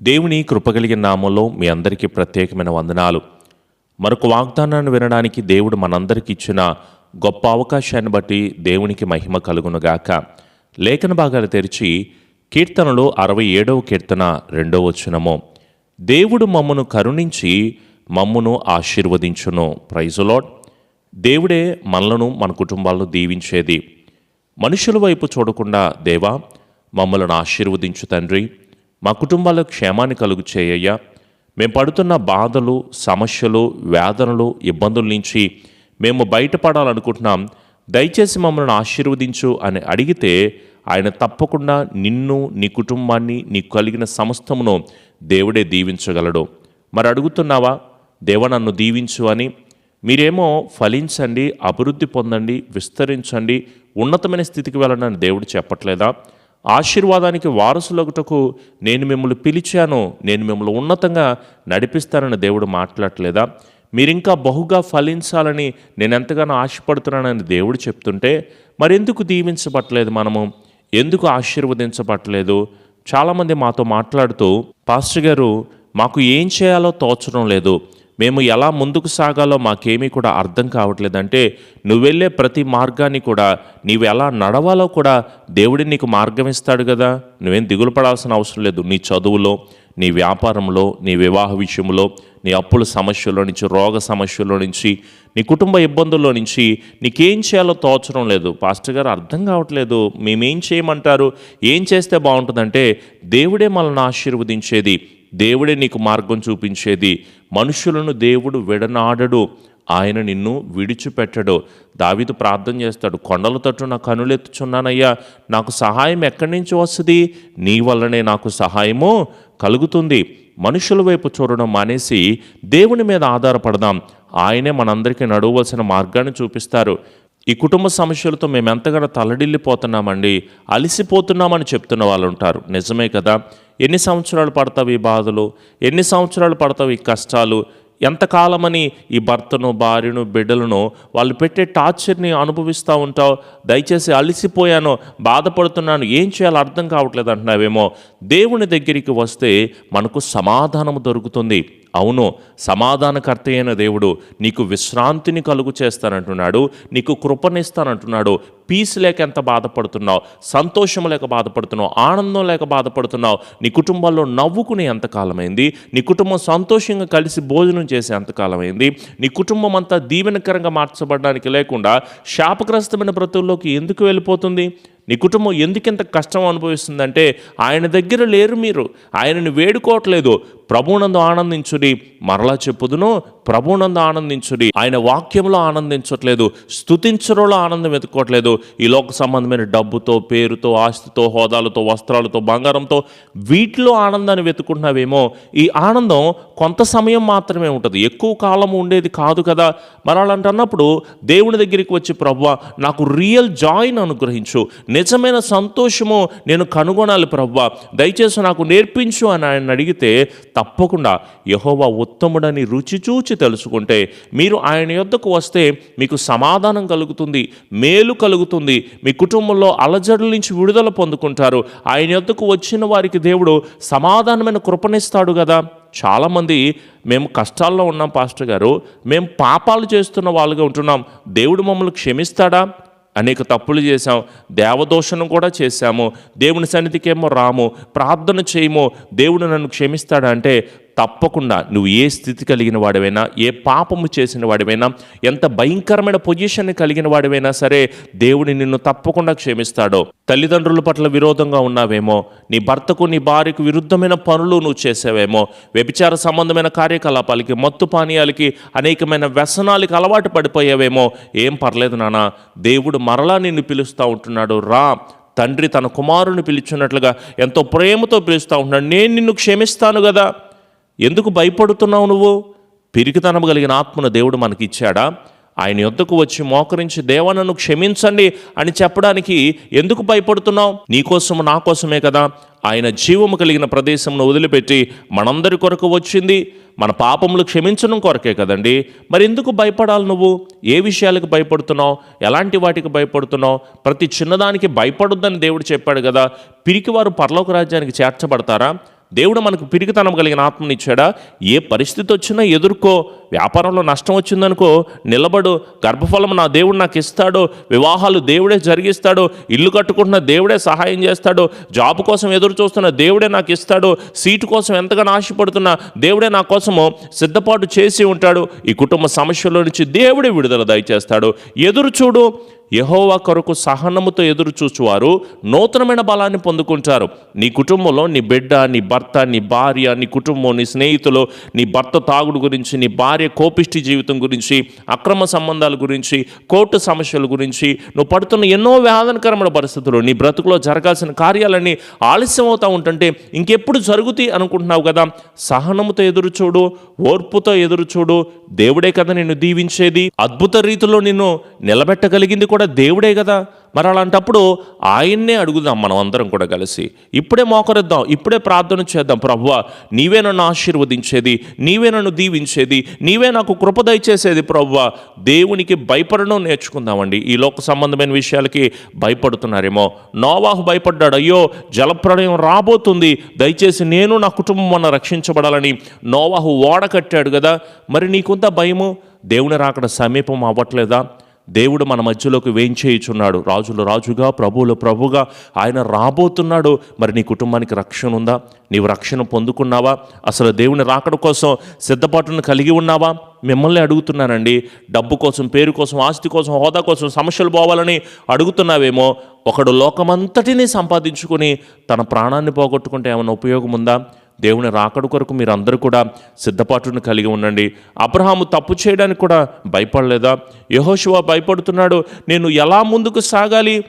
దేవుని కృపగలిగిన నామంలో మీ అందరికీ ప్రత్యేకమైన వందనాలు. మరొక వాగ్దానాన్ని వినడానికి దేవుడు మనందరికి ఇచ్చిన గొప్ప అవకాశాన్ని బట్టి దేవునికి మహిమ కలుగునుగాక. లేఖన భాగాలు తెరిచి కీర్తనలో అరవై ఏడవ కీర్తన రెండవ వచనము. దేవుడు మమ్మను కరుణించి మమ్మును ఆశీర్వదించును. ప్రైజులాడ్ దేవుడే మనలను మన కుటుంబాలను దీవించేది. మనుషుల వైపు చూడకుండా దేవా మమ్మలను ఆశీర్వదించు తండ్రి. మా కుటుంబాల క్షేమాన్ని కలుగు చేయ్యా మేము పడుతున్న బాధలు సమస్యలు వేదనలు ఇబ్బందుల నుంచి మేము బయటపడాలనుకుంటున్నాం. దయచేసి మమ్మల్ని ఆశీర్వదించు అని అడిగితే ఆయన తప్పకుండా నిన్ను నీ కుటుంబాన్ని నీకు కలిగిన సమస్తమును దేవుడే దీవించగలడు. మరి అడుగుతున్నావా? దేవ నన్ను దీవించు అని. మీరేమో ఫలించండి అభివృద్ధి పొందండి విస్తరించండి ఉన్నతమైన స్థితికి వెళ్ళండి దేవుడు చెప్పట్లేదా? ఆశీర్వాదానికి వారసులగుటకు నేను మిమ్మల్ని పిలిచాను నేను మిమ్మల్ని ఉన్నతంగా నడిపిస్తానని దేవుడు మాట్లాడట్లేదా? మీరింకా బహుగా ఫలించాలని నేను ఎంతగానో ఆశపడుతున్నానని దేవుడు చెప్తుంటే మరెందుకు దీవించబట్టలేదు మనము? ఎందుకు ఆశీర్వదించబట్టలేదు? చాలామంది మాతో మాట్లాడుతూ పాస్టర్ గారు మాకు ఏం చేయాలో తోచడం లేదు. మేము ఎలా ముందుకు సాగాలో మాకేమీ కూడా అర్థం కావట్లేదంటే నువ్వు వెళ్ళే ప్రతి మార్గాన్ని కూడా నీవు ఎలా నడవాలో కూడా దేవుడి నీకు మార్గం ఇస్తాడు కదా. నువ్వేం దిగులు పడాల్సిన అవసరం లేదు. నీ చదువులో నీ వ్యాపారంలో నీ వివాహ విషయంలో నీ అప్పుల సమస్యల్లో నుంచి రోగ సమస్యల్లో నుంచి నీ కుటుంబ ఇబ్బందుల్లో నుంచి నీకేం చేయాలో తోచడం లేదు. పాస్టర్ గారు అర్థం కావట్లేదు. మేమేం చేయమంటారు? ఏం చేస్తే బాగుంటుందంటే దేవుడే మనల్ని ఆశీర్వదించేది. దేవుడే నీకు మార్గం చూపించేది. మనుషులను దేవుడు విడనాడడు. ఆయన నిన్ను విడిచిపెట్టడు. దావీదు ప్రార్థన చేస్తాడు. కొండల తట్టు నా కనులెత్తుచున్నానయ్యా నాకు సహాయం ఎక్కడి నుంచి వస్తుంది? నీ వల్లనే నాకు సహాయము కలుగుతుంది. మనుషుల వైపు చూడడం మానేసి దేవుని మీద ఆధారపడదాం. ఆయనే మనందరికీ నడవలసిన మార్గాన్ని చూపిస్తారు. ఈ కుటుంబ సమస్యలతో మేము ఎంతగానో తల్లడిల్లిపోతున్నామండి అలసిపోతున్నామని చెప్తున్న వాళ్ళు ఉంటారు నిజమే కదా ఎన్ని సంవత్సరాలు పడతావు ఈ బాధలు? ఎన్ని సంవత్సరాలు పడతావు ఈ కష్టాలు? ఎంతకాలమని ఈ భర్తను భార్యను బిడ్డలను వాళ్ళు పెట్టే టార్చర్ని అనుభవిస్తూ ఉంటావు? దయచేసి అలసిపోయాను బాధపడుతున్నాను ఏం చేయాలో అర్థం కావట్లేదు అంటున్నావేమో? దేవుని దగ్గరికి వస్తే మనకు సమాధానం దొరుకుతుంది. అవును సమాధానకర్త అయిన దేవుడు నీకు విశ్రాంతిని కలుగు చేస్తానంటున్నాడు నీకు కృపనిస్తానంటున్నాడు పీస్ లేక ఎంత బాధపడుతున్నావు సంతోషం లేక బాధపడుతున్నావు ఆనందం లేక బాధపడుతున్నావు నీ కుటుంబాల్లో నవ్వుకునే ఎంతకాలమైంది నీ కుటుంబం సంతోషంగా కలిసి భోజనం చేసే ఎంతకాలమైంది నీ కుటుంబం అంతా దీవెనకరంగా మార్చబడడానికి లేకుండా శాపగ్రస్తమైన బ్రతుల్లోకి ఎందుకు వెళ్ళిపోతుంది? నీ కుటుంబం ఎందుకింత కష్టం అనుభవిస్తుందంటే ఆయన దగ్గర లేరు మీరు. ఆయనను వేడుకోవట్లేదు. ప్రభునందు ఆనందించుడి. మరలా చెప్పుదును ప్రభునందు ఆనందించుడి. ఆయన వాక్యంలో ఆనందించట్లేదు. స్థుతించడంలో ఆనందం వెతుక్కోవట్లేదు ఈ లోక సంబంధమైన డబ్బుతో పేరుతో ఆస్తితో హోదాలతో వస్త్రాలతో బంగారంతో వీటిలో ఆనందాన్ని వెతుకుంటున్నావేమో ఈ ఆనందం కొంత సమయం మాత్రమే ఉంటుంది. ఎక్కువ కాలం ఉండేది కాదు కదా. మరి అలాంటి అన్నప్పుడు దేవుని దగ్గరికి వచ్చి ప్రభు నాకు రియల్ జాయిన్ అనుగ్రహించు. నిజమైన సంతోషము నేను కనుగొనాలి ప్రభు. దయచేసి నాకు నేర్పించు అని ఆయన అడిగితే తప్పకుండా. యహోవా ఉత్తముడని రుచి చూచి తెలుసుకుంటే మీరు ఆయన యొద్దకు వస్తే మీకు సమాధానం కలుగుతుంది మేలు కలుగుతుంది. మీ కుటుంబంలో అలజడుల నుంచి విడుదల పొందుకుంటారు. ఆయన యొద్దకు వచ్చిన వారికి దేవుడు సమాధానమైన కృపణిస్తాడు కదా. చాలామంది మేము కష్టాల్లో ఉన్నాం పాస్టర్ గారు. మేము పాపాలు చేస్తున్న వాళ్ళుగా ఉంటున్నాం. దేవుడు మమ్మల్ని క్షమిస్తాడా? అనేక తప్పులు చేశాం. దేవదోషణం కూడా చేశాము. దేవుని సన్నిధికేమో రాము. ప్రార్థన చేయము. దేవుడు నన్ను క్షమిస్తాడా అంటే తప్పకుండా నువ్వు ఏ స్థితి కలిగిన వాడివైనా ఏ పాపము చేసిన వాడివైనా ఎంత భయంకరమైన పొజిషన్ కలిగిన వాడివైనా సరే దేవుని నిన్ను తప్పకుండా క్షమిస్తాడు. తల్లిదండ్రుల పట్ల విరోధంగా ఉన్నావేమో నీ భర్తకు నీ భార్యకు విరుద్ధమైన పనులు నువ్వు చేసావేమో వ్యభిచార సంబంధమైన కార్యకలాపాలకి మత్తు పానీయాలకి అనేకమైన వ్యసనాలకి అలవాటు పడిపోయావేమో ఏం పర్లేదు నాన్న దేవుడు మరలా నిన్ను పిలుస్తూ ఉంటున్నాడు రా. తండ్రి తన కుమారుని పిలుచున్నట్లుగా ఎంతో ప్రేమతో పిలుస్తూ ఉంటున్నాడు నేను నిన్ను క్షమిస్తాను కదా ఎందుకు భయపడుతున్నావు నువ్వు? పిరికితనం కలిగిన ఆత్మను దేవుడు మనకి ఇచ్చాడా ఆయన యొద్దకు వచ్చి మోకరించి దేవా నన్ను క్షమించండి అని చెప్పడానికి ఎందుకు భయపడుతున్నావు? నీకోసము నా కోసమే కదా. ఆయన జీవము కలిగిన ప్రదేశంను వదిలిపెట్టి మనందరి కొరకు వచ్చింది. మన పాపములు క్షమించడం కొరకే కదండి. మరి ఎందుకు భయపడాలి నువ్వు? ఏ విషయాలకు భయపడుతున్నావు? ఎలాంటి వాటికి భయపడుతున్నావు? ప్రతి చిన్నదానికి భయపడొద్దని దేవుడు చెప్పాడు కదా. పిరికివారు పరలోక రాజ్యానికి చేర్చబడతారా? దేవుడు మనకు పిరిగితనం కలిగిన ఆత్మనిచ్చాడా ఏ పరిస్థితి వచ్చినా ఎదుర్కో. వ్యాపారంలో నష్టం వచ్చిందనుకో నిలబడు. గర్భఫలం నా దేవుడు నాకు ఇస్తాడు. వివాహాలు దేవుడే జరిగిస్తాడు. ఇల్లు కట్టుకుంటున్న దేవుడే సహాయం చేస్తాడు. జాబ్ కోసం ఎదురు చూస్తున్న దేవుడే నాకు ఇస్తాడు. సీటు కోసం ఎంతగానో ఆశపడుతున్న దేవుడే నా కోసము సిద్ధపాటు చేసి ఉంటాడు. ఈ కుటుంబ సమస్యల నుంచి దేవుడే విడుదల దయచేస్తాడు. ఎదురు చూడు. యహోవా కొరకు సహనముతో ఎదురు చూచువారు నూతనమైన బలాన్ని పొందుకుంటారు. నీ కుటుంబంలో నీ బిడ్డ నీ భర్త నీ భార్య నీ కుటుంబం నీ స్నేహితులు నీ భర్త తాగుడు గురించి నీ భార్య కోపిష్టి జీవితం గురించి అక్రమ సంబంధాల గురించి కోర్టు సమస్యల గురించి నువ్వు పడుతున్న ఎన్నో వేదనకరమైన పరిస్థితులు నీ బ్రతుకులో జరగాల్సిన కార్యాలన్నీ ఆలస్యం అవుతూ ఉంటుంటే ఇంకెప్పుడు జరుగుతాయి అనుకుంటున్నావు కదా? సహనముతో ఎదురు చూడు ఓర్పుతో ఎదురు చూడు దేవుడే కదా నిన్ను దీవించేది? అద్భుత రీతిలో నిన్ను నిలబెట్టగలిగింది కూడా దేవుడే కదా. మరి అలాంటప్పుడు ఆయన్నే అడుగుదాం మనం అందరం కూడా కలిసి. ఇప్పుడే మోకరిద్దాం ఇప్పుడే ప్రార్థన చేద్దాం. ప్రభువ నీవే నన్ను ఆశీర్వదించేది నీవే నన్ను దీవించేది నీవే నాకు కృప దయచేసేది ప్రభువ. దేవునికి భయపడడం నేర్చుకుందామండి. ఈ లోక సంబంధమైన విషయాలకి భయపడుతున్నారేమో. నోవాహు భయపడ్డాడు అయ్యో జలప్రళయం రాబోతుంది. దయచేసి నేను నా కుటుంబం అన్న రక్షించబడాలని నోవాహు ఓడ కట్టాడు కదా. మరి నీకుంత భయము? దేవుని రాకడ సమీపం అవ్వట్లేదా? దేవుడు మన మధ్యలోకి వేయించేయుచున్నాడు. రాజులు రాజుగా ప్రభువులు ప్రభుగా ఆయన రాబోతున్నాడు. మరి నీ కుటుంబానికి రక్షణ ఉందా? నీవు రక్షణ పొందుకున్నావా? అసలు దేవుని రాకడ కోసం సిద్ధపాటును కలిగి ఉన్నావా? మిమ్మల్ని అడుగుతున్నానండి. డబ్బు కోసం పేరు కోసం ఆస్తి కోసం హోదా కోసం సమస్యలు పోవాలని అడుగుతున్నావేమో. ఒకడు లోకమంతటినీ సంపాదించుకొని తన ప్రాణాన్ని పోగొట్టుకుంటే ఏమైనా ఉపయోగం ఉందా దేవుని రాకడు కొరకు మీరు అందరూ కూడా సిద్ధపాటును కలిగి ఉండండి. అబ్రహాము తప్పు చేయడానికి కూడా భయపడలేదా? యహోశివ భయపడుతున్నాడు. నేను ఎలా ముందుకు సాగాలి?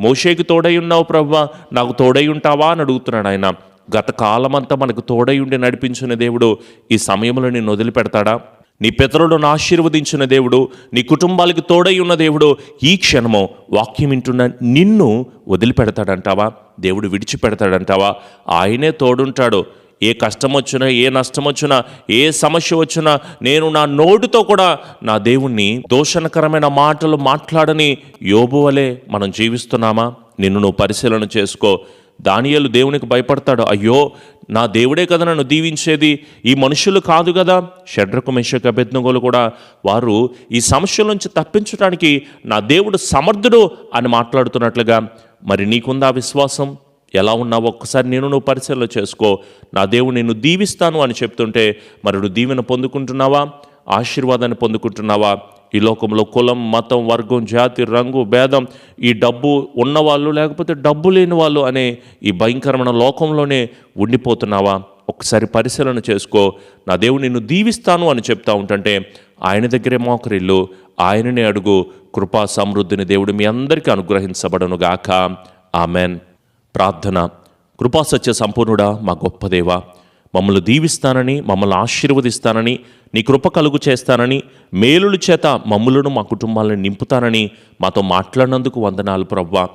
మోషేకి తోడై ఉన్నావు ప్రభు నాకు తోడై ఉంటావా అని అడుగుతున్నాడు ఆయన. గత కాలమంతా మనకు తోడై ఉండి నడిపించిన దేవుడు ఈ సమయంలో నేను వదిలిపెడతాడా? నీ పితరులను ఆశీర్వదించిన దేవుడు నీ కుటుంబాలకి తోడై ఉన్న దేవుడు ఈ క్షణము వాక్యం వింటున్న నిన్ను వదిలిపెడతాడంటావా? దేవుడు విడిచిపెడతాడంటావా? ఆయనే తోడుంటాడు. ఏ కష్టం వచ్చినా ఏ నష్టం వచ్చినా ఏ సమస్య వచ్చినా నేను నా నోటితో కూడా నా దేవుణ్ణి దోషణకరమైన మాటలు మాట్లాడని యోబు వలె మనం జీవిస్తున్నామా? నిన్ను నువ్వు పరిశీలన చేసుకో. దానియలు దేవునికి భయపడతాడు. అయ్యో నా దేవుడే కదా నన్ను దీవించేది. ఈ మనుషులు కాదు కదా. షడ్రకు మెషక్ అభ్యర్థనగోలు కూడా వారు ఈ సమస్యల నుంచి తప్పించడానికి నా దేవుడు సమర్థుడు అని మాట్లాడుతున్నట్లుగా. మరి నీకుందా విశ్వాసం? ఎలా ఉన్నావు ఒక్కసారి నేను నువ్వు పరిశీలన చేసుకో. నా దేవుడు నిన్ను దీవిస్తాను అని చెప్తుంటే మరి దీవెన పొందుకుంటున్నావా? ఆశీర్వాదాన్ని పొందుకుంటున్నావా? ఈ లోకంలో కులం మతం వర్గం జాతి రంగు భేదం ఈ డబ్బు ఉన్నవాళ్ళు లేకపోతే డబ్బు లేని వాళ్ళు అనే ఈ భయంకరమైన లోకంలోనే ఉండిపోతున్నావా? ఒకసారి పరిశీలన చేసుకో. నా దేవుడు నిన్ను దీవిస్తాను అని చెప్తా ఉంటుంటే ఆయన దగ్గరే మోకరిల్లు. ఆయననే అడుగు. కృపా సమృద్ధిని దేవుడు మీ అందరికీ అనుగ్రహించబడను గాక ఆమెన్. ప్రార్థన. కృపాసత్య సంపూర్ణుడా మా గొప్ప దేవ మమ్మల్ని దీవిస్తానని మమ్మల్ని ఆశీర్వదిస్తానని నీ కృప కలుగు చేస్తానని మేలుల చేత మమ్ములను మా కుటుంబాలను నింపుతానని మాతో మాట్లాడినందుకు వందనాలు ప్రవ్వ.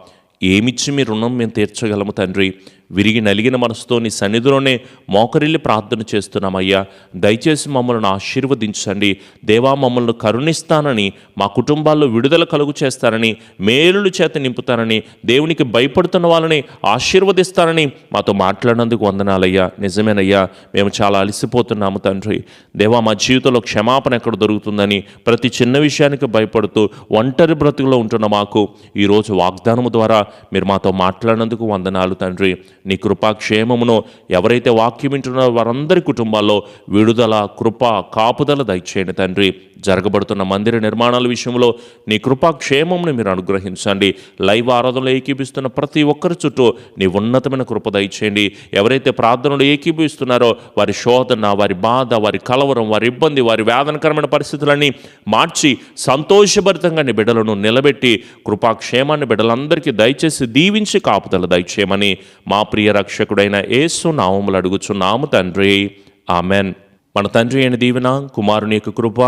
ఏమిచ్చి మీ రుణం మేము తీర్చగలము తండ్రి? విరిగి నలిగిన మనసుతో నీ సన్నిధిలోనే మోకరిల్లి ప్రార్థన చేస్తున్నామయ్యా. దయచేసి మమ్మల్ని ఆశీర్వదించండి. దేవా మమ్మల్ని కరుణిస్తానని మా కుటుంబాల్లో విడుదల కలుగు చేస్తానని మేలులు చేత నింపుతానని దేవునికి భయపడుతున్న వాళ్ళని ఆశీర్వదిస్తానని మాతో మాట్లాడినందుకు వందనాలయ్యా. నిజమేనయ్యా మేము చాలా అలసిపోతున్నాము తండ్రి. దేవా మా జీవితంలో క్షమాపణ ఎక్కడ దొరుకుతుందని ప్రతి చిన్న విషయానికి భయపడుతూ ఒంటరి బ్రతుకులో ఉంటున్న మాకు ఈరోజు వాగ్దానము ద్వారా మీరు మాతో మాట్లాడినందుకు వందనాలు తండ్రి. నీ కృపాక్షేమమును ఎవరైతే వాక్యం వింటున్నారో వారందరి కుటుంబాల్లో విడుదల కృప కాపుదల దయచేయండి తండ్రి. జరగబడుతున్న మందిర నిర్మాణాల విషయంలో నీ కృపాక్షేమంను మీరు అనుగ్రహించండి. లైవ్ ఆరాధనలు ఏకీపిస్తున్న ప్రతి ఒక్కరి చుట్టూ నీ ఉన్నతమైన కృప దయచేయండి. ఎవరైతే ప్రార్థనలు ఏకీపిస్తున్నారో వారి శోధన వారి బాధ వారి కలవరం వారి ఇబ్బంది వారి వేదనకరమైన పరిస్థితులన్నీ మార్చి సంతోషభరితంగా నీ బిడ్డలను నిలబెట్టి కృపాక్షేమాన్ని బిడ్డలందరికీ దయచేసి దీవించి కాపుదల దయచేయమని మా ప్రియ రక్షకుడైన యేసు నామములు అడుగుచున్నాము తండ్రి. ఆమెన్. మన తండ్రి అయిన దీవెన కుమారుని యొక్క కృప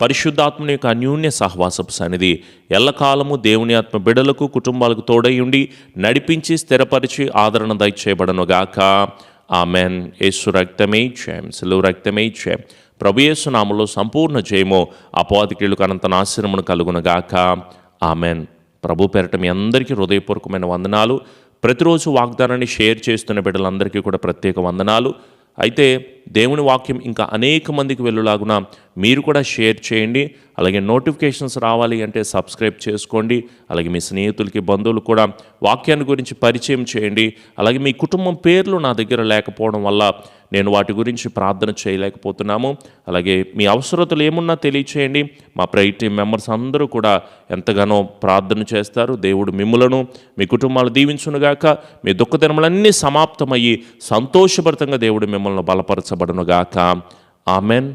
పరిశుద్ధాత్మని యొక్క అన్యూన్య సహవాసపు సన్నిధి ఎల్లకాలము దేవుని ఆత్మ బిడలకు కుటుంబాలకు తోడయుండి నడిపించి స్థిరపరిచి ఆదరణ దయచేయబడనుగాక ఆమెన్. యేసు రక్తమే జయం సెలవు రక్తమే జయం ప్రభు యేసు నామములో సంపూర్ణ జయము అపవాదికీళ్ళకు అనంత నాశనమును కలుగునగాక ఆమెన్. ప్రభు పేరట మీ అందరికీ హృదయపూర్వకమైన వందనాలు. ప్రతిరోజు వాగ్దానాన్ని షేర్ చేస్తున్న బిడ్డలందరికీ కూడా ప్రత్యేక వందనాలు. అయితే దేవుని వాక్యం ఇంకా అనేక మందికి వెళ్ళులాగున మీరు కూడా షేర్ చేయండి. అలాగే నోటిఫికేషన్స్ రావాలి అంటే సబ్స్క్రైబ్ చేసుకోండి. అలాగే మీ స్నేహితులకి బంధువులు కూడా వాక్యాన్ని గురించి పరిచయం చేయండి. అలాగే మీ కుటుంబం పేర్లు నా దగ్గర లేకపోవడం వల్ల నేను వాటి గురించి ప్రార్థన చేయలేకపోతున్నాము. అలాగే మీ అవసరతలు ఏమున్నా తెలియచేయండి. మా ప్రై టీం మెంబర్స్ అందరూ కూడా ఎంతగానో ప్రార్థన చేస్తారు. దేవుడు మిమ్ములను మీ కుటుంబాలు దీవించునుగాక. మీ దుఃఖదినములన్నీ సమాప్తమయ్యి సంతోషభరితంగా దేవుడు మిమ్మల్ని బలపరచబడునుగాక. Amen.